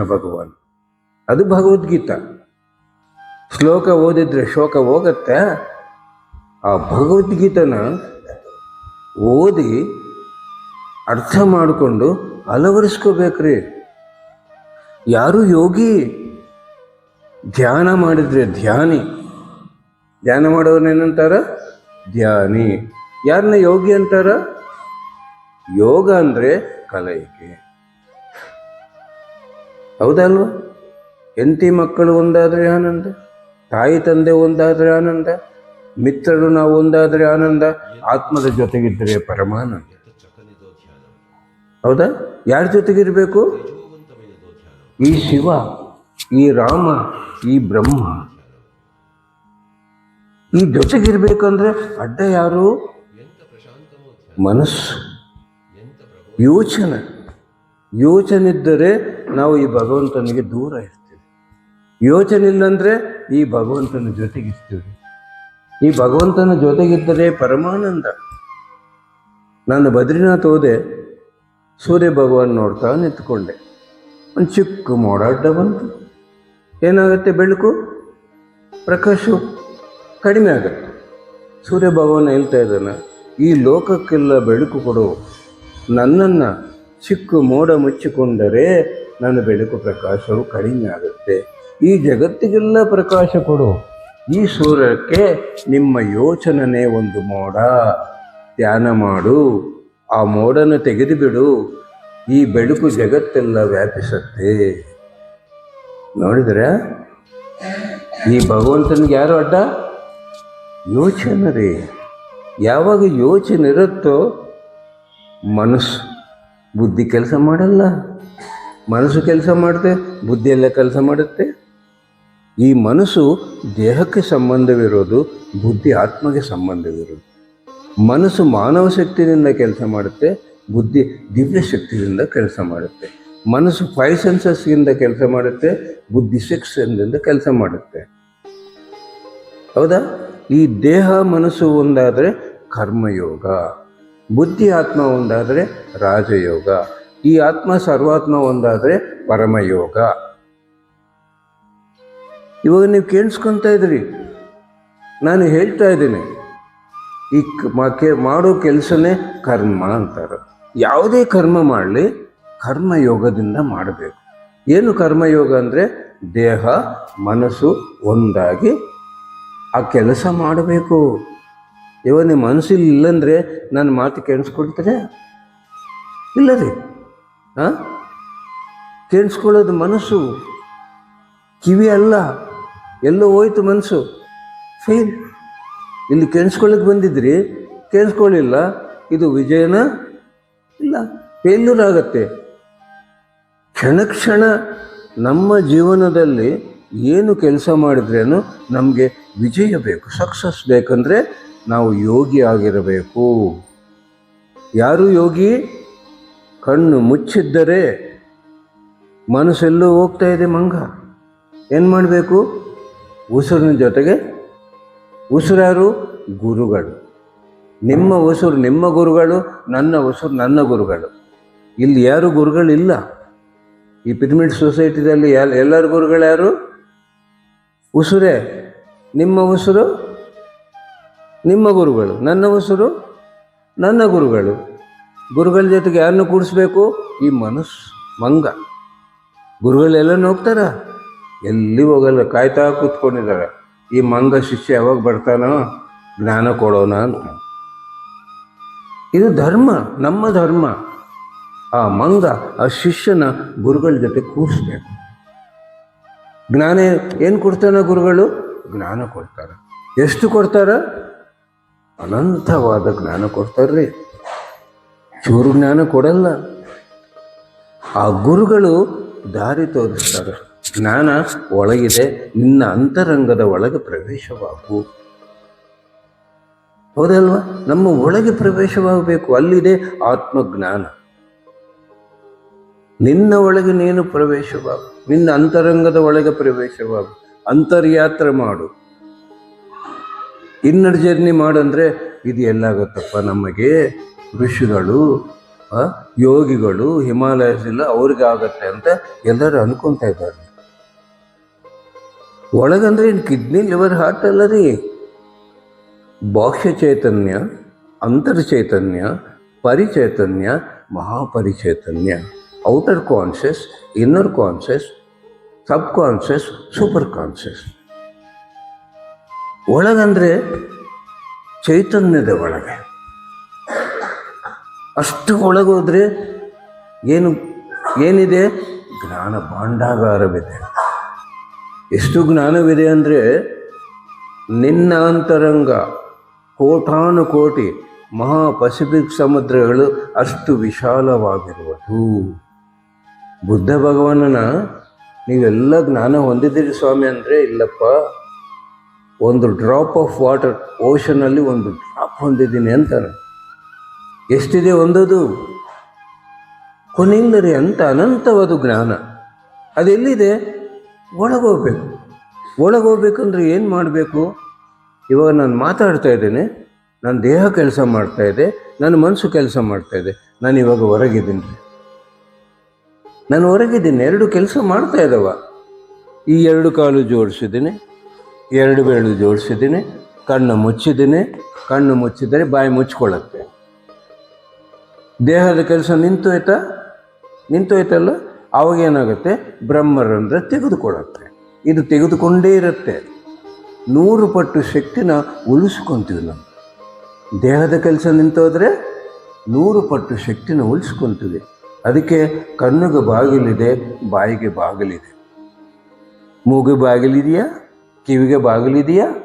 ಭಗವಾನ್. ಅದು ಭಗವದ್ಗೀತಾ. ಶ್ಲೋಕ ಓದಿದ್ರೆ ಶೋಕ ಹೋಗತ್ತೆ. ಆ ಭಗವದ್ಗೀತನ ಓದಿ ಅರ್ಥ ಮಾಡಿಕೊಂಡು ಅಳವಡಿಸ್ಕೋಬೇಕ್ರಿ. ಯಾರು ಯೋಗಿ? ಧ್ಯಾನ ಮಾಡಿದ್ರೆ ಧ್ಯಾನಿ. ಧ್ಯಾನ ಮಾಡೋನೇನಂತಾರ ಧ್ಯಾನಿ. ಯಾರನ್ನ ಯೋಗಿ ಅಂತಾರ? ಯೋಗ ಅಂದರೆ ಕಲಯಿಕೆ ಹೌದಲ್ವ ಹೆಂಡತಿ ಮಕ್ಕಳು ಒಂದಾದರೆ ಆನಂದ, ತಾಯಿ ತಂದೆ ಒಂದಾದರೆ ಆನಂದ, ಮಿತ್ರರು ನಾವು ಒಂದಾದರೆ ಆನಂದ, ಆತ್ಮದ ಜೊತೆಗಿದ್ದರೆ ಪರಮಾನಂದ. ಹೌದಾ? ಯಾರ ಜೊತೆಗಿರಬೇಕು? ಈ ಶಿವ, ಈ ರಾಮ, ಈ ಬ್ರಹ್ಮ. ಈ ಜೊತೆಗಿರ್ಬೇಕಂದ್ರೆ ಅಡ್ಡ ಯಾರು? ಮನಸ್ಸು. ಯೋಚನೆ. ಯೋಚನೆ ಇದ್ದರೆ ನಾವು ಈ ಭಗವಂತನಿಗೆ ದೂರ ಇರ್ತೀವಿ. ಯೋಚನೆ ಇಲ್ಲಂದ್ರೆ ಈ ಭಗವಂತನ ಜೊತೆಗಿರ್ತೀವಿ ಈ ಭಗವಂತನ ಜೊತೆಗಿದ್ದರೆ ಪರಮಾನಂದ. ನಾನು ಬದ್ರಿನಾಥ್ ಹೋದೆ, ಸೂರ್ಯ ಭಗವಾನ್ ನೋಡ್ತಾ ನಿಂತ್ಕೊಂಡೆ. ಒಂದು ಚಿಕ್ಕ ಮೋಡಾಡ್ಡ ಬಂತು. ಏನಾಗುತ್ತೆ ಬೆಳಕು? ಪ್ರಕಾಶ ಕಡಿಮೆ ಆಗುತ್ತೆ. ಸೂರ್ಯ ಭಗವಾನ್ ಹೇಳ್ತಾ ಇದ್ದಾನೆ, ಈ ಲೋಕಕ್ಕೆಲ್ಲ ಬೆಳಕು ಕೊಡು. ನನ್ನನ್ನು ಚಿಕ್ಕ ಮೋಡ ಮುಚ್ಚಿಕೊಂಡರೆ ನನ್ನ ಬೆಳಕು ಪ್ರಕಾಶವು ಕಡಿಮೆ ಆಗುತ್ತೆ. ಈ ಜಗತ್ತಿಗೆಲ್ಲ ಪ್ರಕಾಶ ಕೊಡು. ಈ ಸೂರ್ಯಕ್ಕೆ ನಿಮ್ಮ ಯೋಚನೆ ಒಂದು ಮೋಡ. ಧ್ಯಾನ ಮಾಡು. ಆ ಮೋಡನ ತೆಗೆದು ಬಿಡು ಈ ಬೆಳಕು ಜಗತ್ತೆಲ್ಲ ವ್ಯಾಪಿಸುತ್ತೆ. ನೋಡಿದ್ರೆ? ಈ ಭಗವಂತನಿಗೆ ಯಾರು ಅಡ್ಡ? ಯೋಚನೆ ರೀ ಯಾವಾಗ ಯೋಚನೆ ಇರುತ್ತೋ ಮನಸ್ಸು, ಬುದ್ಧಿ ಕೆಲಸ ಮಾಡಲ್ಲ. ಮನಸ್ಸು ಕೆಲಸ ಮಾಡುತ್ತೆ ಬುದ್ಧಿ ಎಲ್ಲ ಕೆಲಸ ಮಾಡುತ್ತೆ. ಈ ಮನಸ್ಸು ದೇಹಕ್ಕೆ ಸಂಬಂಧವಿರೋದು, ಬುದ್ಧಿ ಆತ್ಮಗೆ ಸಂಬಂಧವಿರೋದು. ಮನಸ್ಸು ಮಾನವ ಶಕ್ತಿಯಿಂದ ಕೆಲಸ ಮಾಡುತ್ತೆ, ಬುದ್ಧಿ ದಿವ್ಯ ಶಕ್ತಿಯಿಂದ ಕೆಲಸ ಮಾಡುತ್ತೆ. ಮನಸ್ಸು ಫೈವ್ ಸೆನ್ಸಸ್ಗಿಂದ ಕೆಲಸ ಮಾಡುತ್ತೆ, ಬುದ್ಧಿ ಸಿಕ್ಸ್ ಕೆಲಸ ಮಾಡುತ್ತೆ. ಹೌದಾ? ಈ ದೇಹ ಮನಸ್ಸು ಒಂದಾದರೆ ಕರ್ಮಯೋಗ, ಬುದ್ಧಿ ಆತ್ಮ ಒಂದಾದರೆ ರಾಜಯೋಗ. ಈ ಆತ್ಮ ಸರ್ವಾತ್ಮ ಒಂದಾದರೆ ಪರಮಯೋಗ. ಇವಾಗ ನೀವು ಕೇಳಿಸ್ಕೊತಾ ಇದ್ರಿ. ನಾನು ಹೇಳ್ತಾ ಇದ್ದೀನಿ. ಈ ಕ- ಮಾಡೋ ಕೆಲಸನೇ ಕರ್ಮ ಅಂತಾರೆ. ಯಾವುದೇ ಕರ್ಮ ಮಾಡಲಿ, ಕರ್ಮಯೋಗದಿಂದ ಮಾಡಬೇಕು. ಏನು ಕರ್ಮಯೋಗ ಅಂದರೆ ದೇಹ, ಮನಸ್ಸು ಒಂದಾಗಿ ಆ ಕೆಲಸ ಮಾಡಬೇಕು. ಇವಾಗ ನಿಮ್ಮ ಮನಸ್ಸಿಲ್ಲ ಇಲ್ಲಂದರೆ ನನ್ನ ಮಾತು ಕೇಳಿಸ್ಕೊಳ್ತಾರೆ? ಇಲ್ಲ ರೀ ಹಾಂ ಕೇಳಿಸ್ಕೊಳ್ಳೋದು ಮನಸ್ಸು. ಕಿವಿ ಅಲ್ಲ, ಎಲ್ಲೋ ಹೋಯ್ತು ಮನಸ್ಸು. ಫೇಲ್. ಇಲ್ಲಿ ಕೇಳಿಸ್ಕೊಳ್ಳೋಕೆ ಬಂದಿದ್ರಿ, ಕೇಳಿಸ್ಕೊಳ್ಳಿಲ್ಲ, ಇದು ವಿಜಯನ? ಇಲ್ಲ ಫೇಲ್ಯೂರ್ ಆಗತ್ತೆ. ಕ್ಷಣ ಕ್ಷಣ ನಮ್ಮ ಜೀವನದಲ್ಲಿ ಏನು ಕೆಲಸ ಮಾಡಿದ್ರೇನು ನಮಗೆ ವಿಜಯ ಬೇಕು ಸಕ್ಸಸ್ ಬೇಕಂದರೆ ನಾವು ಯೋಗಿ ಆಗಿರಬೇಕು. ಯಾರು ಯೋಗಿ? ಕಣ್ಣು ಮುಚ್ಚಿದ್ದರೆ ಮನಸ್ಸೆಲ್ಲೋ ಹೋಗ್ತಾ ಇದೆ ಮಂಗ. ಏನು ಮಾಡಬೇಕು? ಉಸಿರಿನ ಜೊತೆಗೆ ಉಸಿರಾರು ಗುರುಗಳು. ನಿಮ್ಮ ಉಸಿರು ನಿಮ್ಮ ಗುರುಗಳು, ನನ್ನ ಉಸಿರು ನನ್ನ ಗುರುಗಳು. ಇಲ್ಲಿ ಯಾರು ಗುರುಗಳಿಲ್ಲ? ಈ ಪಿರಮಿಡ್ ಸೊಸೈಟಿದಲ್ಲಿ ಎಲ್ಲ ಎಲ್ಲರ ಗುರುಗಳು ಯಾರು? ಉಸಿರೇ. ನಿಮ್ಮ ಉಸಿರು ನಿಮ್ಮ ಗುರುಗಳು, ನನ್ನ ಉಸಿರು ನನ್ನ ಗುರುಗಳು. ಗುರುಗಳ ಜೊತೆಗೆ ಯಾರನ್ನು ಕೂಡಿಸ್ಬೇಕು? ಈ ಮನಸ್ಸು ಮಂಗ. ಗುರುಗಳೆಲ್ಲ ಹೋಗ್ತಾರ? ಎಲ್ಲಿ ಹೋಗಲ್ಲ, ಕಾಯ್ತಾ ಕೂತ್ಕೊಂಡಿದ್ದಾರೆ. ಈ ಮಂಗ ಶಿಷ್ಯ ಯಾವಾಗ ಬರ್ತಾನೋ? ಜ್ಞಾನ ಕೊಡೋಣ ಅಂತ. ಇದು ಧರ್ಮ, ನಮ್ಮ ಧರ್ಮ. ಆ ಮಂಗ, ಆ ಶಿಷ್ಯನ ಗುರುಗಳ ಜೊತೆ ಕೂರಿಸ್ಬೇಕು ಜ್ಞಾನ ಏನು ಕೊಡ್ತಾನ ಗುರುಗಳು? ಜ್ಞಾನ ಕೊಡ್ತಾರೆ. ಎಷ್ಟು ಕೊಡ್ತಾರ? ಅನಂತವಾದ ಜ್ಞಾನ ಕೊಡ್ತಾರ್ರಿ. ಚೂರು ಜ್ಞಾನ ಕೊಡಲ್ಲ. ಆ ಗುರುಗಳು ದಾರಿ ತೋರಿಸ್ತಾರೆ. ಜ್ಞಾನ ಒಳಗಿದೆ, ನಿನ್ನ ಅಂತರಂಗದ ಒಳಗೆ ಪ್ರವೇಶವಾಗು. ಹೌದಲ್ವಾ? ನಮ್ಮ ಒಳಗೆ ಪ್ರವೇಶವಾಗಬೇಕು, ಅಲ್ಲಿದೆ ಆತ್ಮಜ್ಞಾನ. ನಿನ್ನ ಒಳಗೆ ನೀನು ಪ್ರವೇಶವಾಗು, ನಿನ್ನ ಅಂತರಂಗದ ಒಳಗೆ ಪ್ರವೇಶವಾಗು. ಅಂತರ್ಯಾತ್ರೆ ಮಾಡು. ಇನ್ನರ್ ಜರ್ನಿ ಮಾಡಂದ್ರೆ ಇದು ಎಲ್ಲಾಗುತ್ತಪ್ಪ ನಮಗೆ? ಋಷಿಗಳು ಯೋಗಿಗಳು ಹಿಮಾಲಯದಿಂದ ಅವ್ರಿಗೆ ಆಗತ್ತೆ ಅಂತ ಎಲ್ಲರೂ ಅನ್ಕೊಂತ ಇದ್ದಾರೆ. ಒಳಗಂದ್ರೆ ಏನು ಕಿಡ್ನಿ, ಲಿವರ್, ಹಾರ್ಟ್ ಅಲ್ಲ ರೀ. ಬಾಹ್ಯ ಚೈತನ್ಯ, ಅಂತರ್ ಚೈತನ್ಯ, ಪರಿಚೈತನ್ಯ, ಮಹಾಪರಿಚೈತನ್ಯ, outer conscious, inner conscious, sub conscious, super conscious. ಒಳಗಂದ್ರೆ ಚೈತನ್ಯದ ಒಳಗೆ. ಅಷ್ಟು ಒಳಗೋದ್ರೆ ಏನು, ಏನಿದೆ? ಜ್ಞಾನ ಭಾಂಡಾಗಾರವಿದೆ. ಎಷ್ಟು ಜ್ಞಾನವಿದೆ ಅಂದರೆ ನಿನ್ನ ಅಂತರಂಗ ಕೋಟಾನು ಕೋಟಿ ಮಹಾ ಪಸಿಫಿಕ್ ಸಮುದ್ರಗಳು ಅಷ್ಟು ವಿಶಾಲವಾಗಿರುವುದು. ಬುದ್ಧ ಭಗವಾನನ ನೀವೆಲ್ಲ ಜ್ಞಾನ ಹೊಂದಿದ್ದೀರಿ ಸ್ವಾಮಿ ಅಂದರೆ ಇಲ್ಲಪ್ಪ, ಒಂದು ಡ್ರಾಪ್ ಆಫ್ ವಾಟರ್ ಓಷನಲ್ಲಿ ಒಂದು ಡ್ರಾಪ್ ಹೊಂದಿದ್ದೀನಿ ಅಂತಾನೆ ಎಷ್ಟಿದೆ ಒಂದದು? ಕೊನೆಯಿಲ್ಲರಿ ಅಂತ ಅನಂತವಾದ ಜ್ಞಾನ. ಅದೆಲ್ಲಿದೆ? ಒಳಗೋಗ್ಬೇಕು. ಒಳಗೋಗ್ಬೇಕಂದ್ರೆ ಏನು ಮಾಡಬೇಕು? ಇವಾಗ ನಾನು ಮಾತಾಡ್ತಾ ಇದ್ದೇನೆ. ನನ್ನ ದೇಹ ಕೆಲಸ ಮಾಡ್ತಾ ಇದೆ. ನನ್ನ ಮನಸ್ಸು ಕೆಲಸ ಮಾಡ್ತಾ ಇದೆ. ನಾನು ಇವಾಗ ಹೊರಗಿದ್ದೀನಿ. ನಾನು ಹೊರಗಿದ್ದೀನಿ. ಎರಡು ಕೆಲಸ ಮಾಡ್ತಾ ಇದ್ದಾವ ಈ ಎರಡು ಕಾಲು ಜೋಡಿಸಿದ್ದೀನಿ. ಎರಡು ಬೆರಳು ಜೋಡಿಸಿದ್ದೀನಿ. ಕಣ್ಣು ಮುಚ್ಚಿದ್ದೀನಿ. ಕಣ್ಣು ಮುಚ್ಚಿದರೆ ಬಾಯಿ ಮುಚ್ಕೊಳ್ಳುತ್ತೆ. ದೇಹದ ಕೆಲಸ ನಿಂತೋಯ್ತಾ ನಿಂತೋಯ್ತಲ್ಲ ಅವಾಗ ಏನಾಗುತ್ತೆ? ಬ್ರಹ್ಮರಂದ್ರೆ ತೆಗೆದುಕೊಳ್ಳುತ್ತೆ. ಇದು ತೆಗೆದುಕೊಂಡೇ ಇರುತ್ತೆ. ನೂರು ಪಟ್ಟು ಶಕ್ತಿನ ಉಳಿಸ್ಕೊತೀವಿ ನಾವು. ದೇಹದ ಕೆಲಸ ನಿಂತೋದ್ರೆ ನೂರು ಪಟ್ಟು ಶಕ್ತಿನ ಉಳಿಸ್ಕೊತೀವಿ. ಅದಕ್ಕೆ ಕಣ್ಣಿಗೆ ಬಾಗಿಲಿದೆ, ಬಾಯಿಗೆ ಬಾಗಿಲಿದೆ. ಮೂಗು ಬಾಗಿಲಿದೆಯಾ? ಕಿವಿಗೆ ಬಾಗಿಲಿದೆಯಾ?